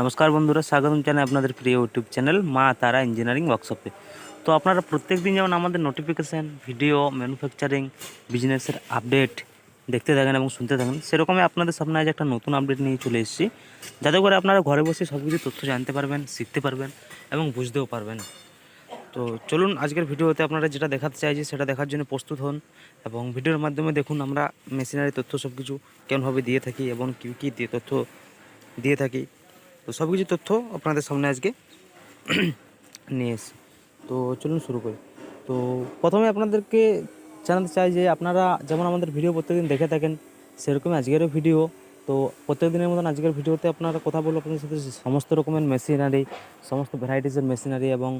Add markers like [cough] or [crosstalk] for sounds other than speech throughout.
নমস্কার বন্ধুরা, স্বাগতম জানাই আপনাদের প্রিয় ইউটিউব চ্যানেল মা তারা ইঞ্জিনিয়ারিং ওয়ার্কশপে তো আপনারা প্রত্যেক দিন যেমন আমাদের নোটিফিকেশান ভিডিও ম্যানুফ্যাকচারিং বিজনেসের আপডেট দেখতে থাকেন এবং শুনতে থাকেন, সেরকমই আপনাদের সামনে আজ একটা নতুন আপডেট নিয়ে চলে এসেছি। যাতে করে আপনারা ঘরে বসে সব কিছু তথ্য জানতে পারবেন, শিখতে পারবেন এবং বুঝতেও পারবেন। তো চলুন আজকের ভিডিওতে আপনারা যেটা দেখাতে চাইছি, সেটা দেখার জন্য প্রস্তুত হন এবং ভিডিওর মাধ্যমে দেখুন আমরা মেশিনারি তথ্য সব কিছু কেমনভাবে দিয়ে থাকি এবং কী কী দিয়ে তথ্য দিয়ে থাকি। তো সব কিছু তথ্য আপনাদের সামনে আজকে [clears throat] নিয়ে এসে তো চলুন শুরু করি। তো প্রথমে আপনাদেরকে জানাতে চাই যে আপনারা যেমন আমাদের ভিডিও প্রত্যেকদিন দেখে থাকেন, সেরকমই আজকেরও ভিডিও তো প্রত্যেক দিনের মতন আজকের ভিডিওতে আপনারা কথা বলব আপনাদের সাথে সমস্ত রকমের মেশিনারি সমস্ত ভ্যারাইটিসের মেশিনারি এবং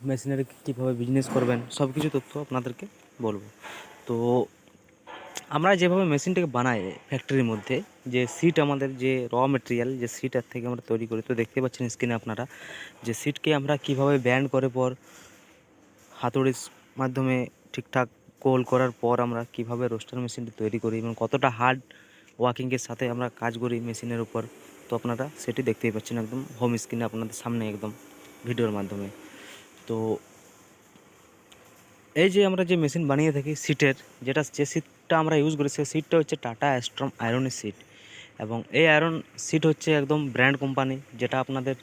মেশিনারি কীভাবে বিজনেস করবেন সব কিছু তথ্য আপনাদেরকে বলব। তো আমরা যেভাবে মেশিনটাকে বানাই ফ্যাক্টরির মধ্যে, যে সিট আমাদের যে র মেটেরিয়াল যে সিটার থেকে আমরা তৈরি করি, তো দেখতে পাচ্ছেন স্ক্রিনে আপনারা, যে সিটকে আমরা কীভাবে ব্যান্ড করে পর হাতুড়ির মাধ্যমে ঠিকঠাক গোল করার পর আমরা কীভাবে রোস্টার মেশিনটি তৈরি করি এবং কতটা হার্ড ওয়ার্কিংয়ের সাথে আমরা কাজ করি মেশিনের উপর, তো আপনারা সেটি দেখতেই পাচ্ছেন একদম হোম স্ক্রিনে আপনাদের সামনে একদম ভিডিওর মাধ্যমে। তো এই যে আমরা যে মেশিন বানিয়ে থাকি সিটের, যেটা যে সিটটা আমরা ইউজ করি, সেই সিটটা হচ্ছে টাটা অ্যাস্ট্রম আয়রনের সিট। এবং এই আয়রন সিট হচ্ছে একদম ব্র্যান্ড কোম্পানি যেটা আপনাদের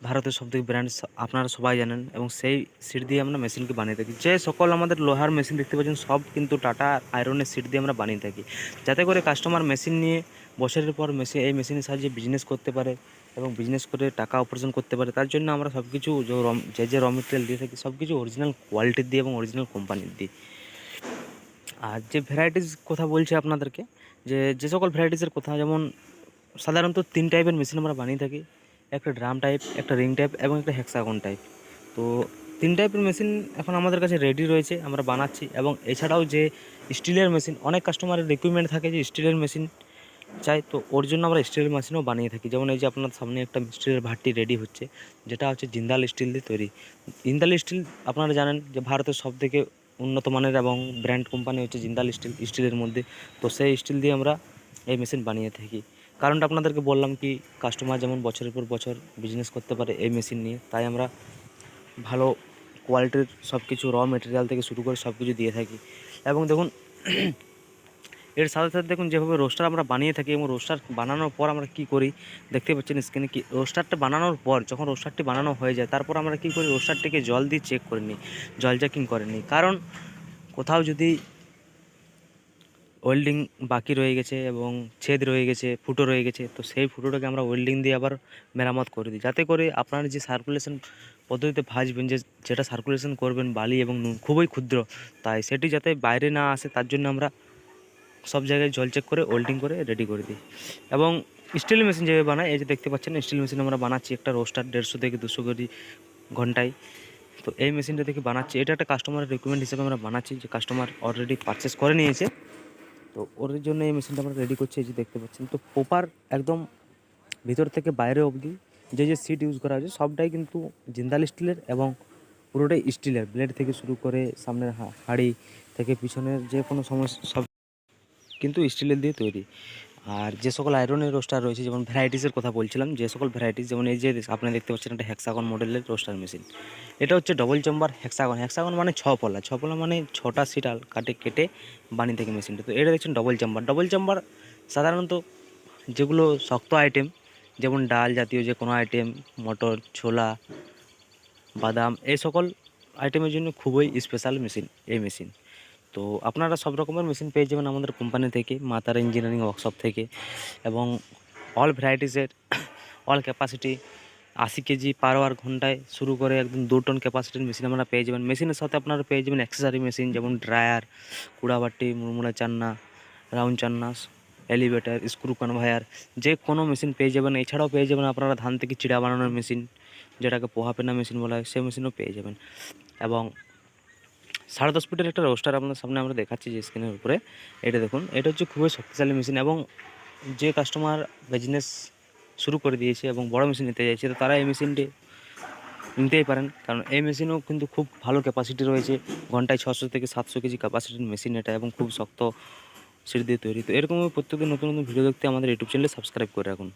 ভারতের সবথেকে ব্র্যান্ড আপনারা সবাই জানেন। এবং সেই সিট দিয়ে আমরা মেশিনকে বানিয়ে থাকি। যে সকল আমাদের লোহার মেশিন দেখতে পাচ্ছেন, সব কিন্তু টাটা আয়রনের সিট দিয়ে আমরা বানিয়ে থাকি। যাতে করে কাস্টমার মেশিন নিয়ে বছরের পর মেশিন এই মেশিনের সাহায্যে বিজনেস করতে পারে। এবং বিজনেস করে টাকা উপার্জন করতে পারে, তার জন্য আমরা সব কিছু যে যে র মেটেরিয়াল দিয়ে থাকি সব কিছু অরিজিনাল কোয়ালিটির দিয়ে এবং অরিজিনাল কোম্পানির দিয়ে। আর যে ভ্যারাইটিস কথা বলছি আপনাদেরকে, যে যে সকল ভ্যারাইটিসের কথা, যেমন সাধারণত তিন টাইপের মেশিন আমরা বানিয়ে থাকি। একটা ড্রাম টাইপ একটা রিং টাইপ এবং একটা হেক্সাগন টাইপ তো তিন টাইপের মেশিন এখন আমাদের কাছে রেডি রয়েছে, আমরা বানাচ্ছি এবং এছাড়াও যে স্টিলের মেশিন অনেক কাস্টমারের রিকুইরমেন্ট থাকে যে স্টিলের মেশিন চাই, তো ওর জন্য আমরা স্টিলের মেশিনও বানিয়ে থাকি। যেমন এই যে আপনার সামনে একটা স্টিলের ভাটটি রেডি হচ্ছে, যেটা হচ্ছে জিন্দাল স্টিল দিয়ে তৈরি। জিন্দাল স্টিল আপনারা জানেন যে ভারতের সব থেকে উন্নত মানের এবং ব্র্যান্ড কোম্পানি হচ্ছে জিন্দাল স্টিল স্টিলের মধ্যে। তো সেই স্টিল দিয়ে আমরা এই মেশিন বানিয়ে থাকি। কারণটা আপনাদেরকে বললাম কি কাস্টমার যেমন বছরের পর বছর বিজনেস করতে পারে এই মেশিন নিয়ে, তাই আমরা ভালো কোয়ালিটির সব কিছু র মেটেরিয়াল থেকে শুরু করে সব কিছু দিয়ে থাকি। এবং দেখুন এর সাথে সাথে দেখুন, যেভাবে রোস্টার আমরা বানিয়ে থাকি এবং রোস্টার বানানোর পর আমরা কি করি, দেখতে পাচ্ছেন স্ক্রিনে কি রোস্টারটা বানানোর পর যখন রোস্টারটি বানানো হয়ে যায়, তারপর আমরা কি করি রোস্টারটিকে জল দিয়ে চেক করে নিই, জল চেকিং করে নিই। কারণ কোথাও যদি ওয়েল্ডিং বাকি রয়ে গেছে এবং ছেদ রয়ে গেছে, ফুটো রয়ে গেছে, তো সেই ফুটোটাকে আমরা ওয়েল্ডিং দিয়ে আবার মেরামত করে দিই। যাতে করে আপনার যে সার্কুলেশন পদ্ধতিতে ভাজবেন, যে যেটা সার্কুলেশন করবেন, বালি এবং নুন খুবই ক্ষুদ্র, তাই সেটি যাতে বাইরে না আসে, তার জন্য আমরা সব জায়গায় জল চেক করে ওল্ডিং করে রেডি করে দিই। এবং স্টিল মেশিন যেভাবে বানাই এই যে দেখতে পাচ্ছেন স্টিল মেশিন আমরা বানাচ্ছি একটা রোস্টার দেড়শো থেকে দুশো কেজি ঘন্টায়। তো এই মেশিনটা থেকে বানাচ্ছি। এটা একটা কাস্টমারের রিকোয়ারমেন্ট হিসেবে আমরা বানাচ্ছি, যে কাস্টমার অলরেডি পারচেস করে নিয়েছে। তো ওর জন্য এই মেশিনটা আমরা রেডি করছি, এই যে দেখতে পাচ্ছেন। তো প্রপার একদম ভিতর থেকে বাইরে অবধি যে যে সিট ইউজ করা হয়েছে, সবটাই কিন্তু জিন্দাল স্টিলের এবং পুরোটাই স্টিলের ব্লেড থেকে শুরু করে সামনের হাঁড়ি থেকে পিছনের যে কোনো সমস্যা, সব কিন্তু স্টিলের দিয়ে তৈরি। আর যে সকল আয়রনের রোস্টার রয়েছে, যেমন ভ্যারাইটিসের কথা বলছিলাম, যে সকল ভ্যারাইটিস যেমন এই যে আপনি দেখতে পাচ্ছেন একটা হ্যাক্সাগন মডেলের রোস্টার মেশিন এটা হচ্ছে ডবল চেম্বার হ্যাক্সাগন হ্যাক্সাগন মানে ছ পলা। ছ পলা মানে ছটা সিটাল কাটে, কেটে বানিয়ে থাকে মেশিনটা তো এটা দেখছেন ডবল চেম্বার ডবল চেম্বার সাধারণত যেগুলো শক্ত আইটেম যেমন ডাল জাতীয় যে কোনো আইটেম মটর, ছোলা, বাদাম, এই সকল আইটেমের জন্য খুবই স্পেশাল মেশিন এই মেশিন তো আপনারা সব রকমের মেশিন পেয়ে যাবেন আমাদের কোম্পানি থেকে, মাতারা ইঞ্জিনিয়ারিং ওয়ার্কশপ থেকে এবং অল ভ্যারাইটিসের অল ক্যাপাসিটি আশি কেজি পার আওয়ার ঘন্টায় শুরু করে একদম দু টন ক্যাপাসিটির মেশিন আপনারা পেয়ে যাবেন। মেশিনের সাথে আপনারা পেয়ে যাবেন অ্যাক্সেসারি মেশিন যেমন ড্রায়ার কুড়াবাটি মুড়মুড়া চান্না রাউন্ড চান্না এলিভেটার স্ক্রু কনভায়ার যে কোনো মেশিন পেয়ে যাবেন। এছাড়াও পেয়ে যাবেন আপনারা ধান থেকে চিড়া বানানোর মেশিন যেটাকে পোহা পেনা মেশিন বলা হয়, সেই মেশিনও পেয়ে যাবেন। এবং সাড়ে দশ ফুটের একটা রোস্টার আপনার সামনে আমরা দেখাচ্ছি যে স্ক্রিনের উপরে। এটা দেখুন, এটা হচ্ছে খুবই শক্তিশালী মেশিন এবং যে কাস্টমার বিজনেস শুরু করে দিয়েছে এবং বড় মেশিন নিতে চাইছে, তো তারা এই মেশিনটি নিতেই পারেন। কারণ এই মেশিনও কিন্তু খুব ভালো ক্যাপাসিটি রয়েছে, ঘন্টায় ছশো থেকে সাতশো কেজি ক্যাপাসিটির মেশিন এটা এবং খুব শক্ত সিট দিয়ে তৈরি। তো এরকম প্রত্যেকদিন নতুন নতুন ভিডিও দেখতে আমাদের ইউটিউব চ্যানেলে সাবস্ক্রাইব করে রাখুন।